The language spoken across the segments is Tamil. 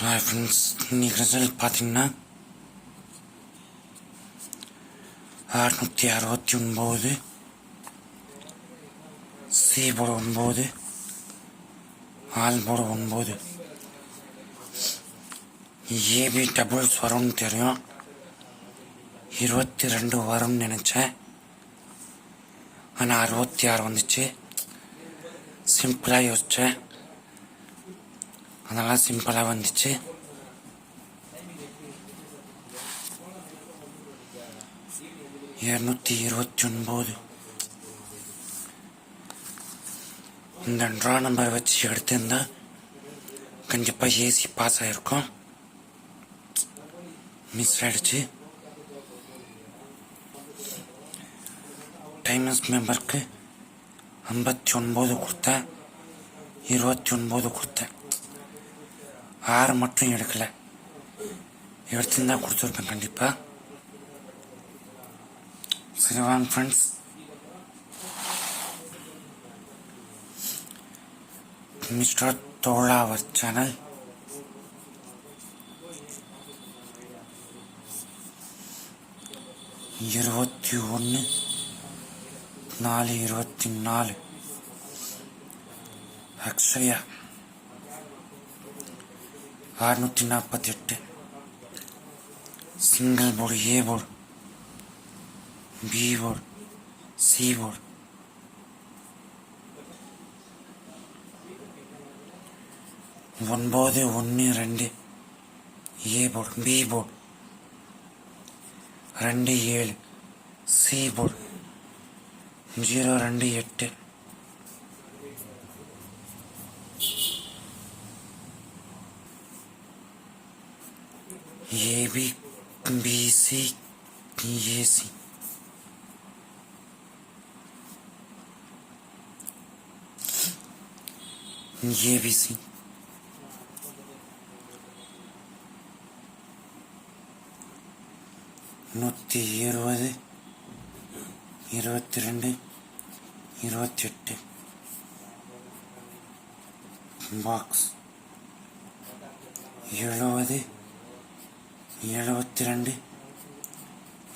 ஹாய் ஃப்ரெண்ட்ஸ் இன்னைக்கு ரிசல்ட் பார்த்தீங்கன்னா அறுநூற்றி அறுபத்தி ஒன்பது சி போட ஒன்பது ஆல் போர்டு ஒன்பது ஏபி டபுள்ஸ் வரும்னு தெரியும் இருபத்தி ரெண்டு வரும்னு நினச்சேன் ஆனால் அறுபத்தி ஆறு வந்துச்சு சிம்பிளாக யோசித்தேன் அதெல்லாம் சிம்பிளாக வந்துச்சு இரநூத்தி இருபத்தி ஒன்பது இந்த ட்ரா நம்பர் வச்சு எடுத்திருந்தா கண்டிப்பாக ஏசி பாஸ் ஆகிருக்கும் மிஸ் ஆகிடுச்சு டைமஸ் மெம்பருக்கு ஐம்பத்தி ஒன்பது கொடுத்தேன் இருபத்தி ஒன்பது கொடுத்தேன் ஆறு மட்டும் எடுக்கல. தான் கொடுத்துருப்பேன் கண்டிப்பாக சரி வாங்க ஃப்ரெண்ட்ஸ் மிஸ்டர் தோழா சேனல். இருபத்தி ஒன்று நாலு இருபத்தி நாலு. அக்ஷயா அறுநூற்றி நாற்பத்தி எட்டு single board A board B board C board ஒன்பது ஒன்று ரெண்டு. ஏ போர்டு பி போர்டு ரெண்டு ஏழு. சி போர்டு ஜீரோ ரெண்டு எட்டு. ஏபி பிசி ஏசி ஏபிசி நூற்றி இருபது இருபத்தி ரெண்டு இருபத்தி எட்டு பாக்ஸ் எழுபது எழுபத்தி ரெண்டு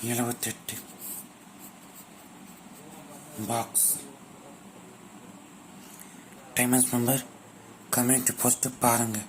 எழுபத்தெட்டு box times member community post பாருங்கள்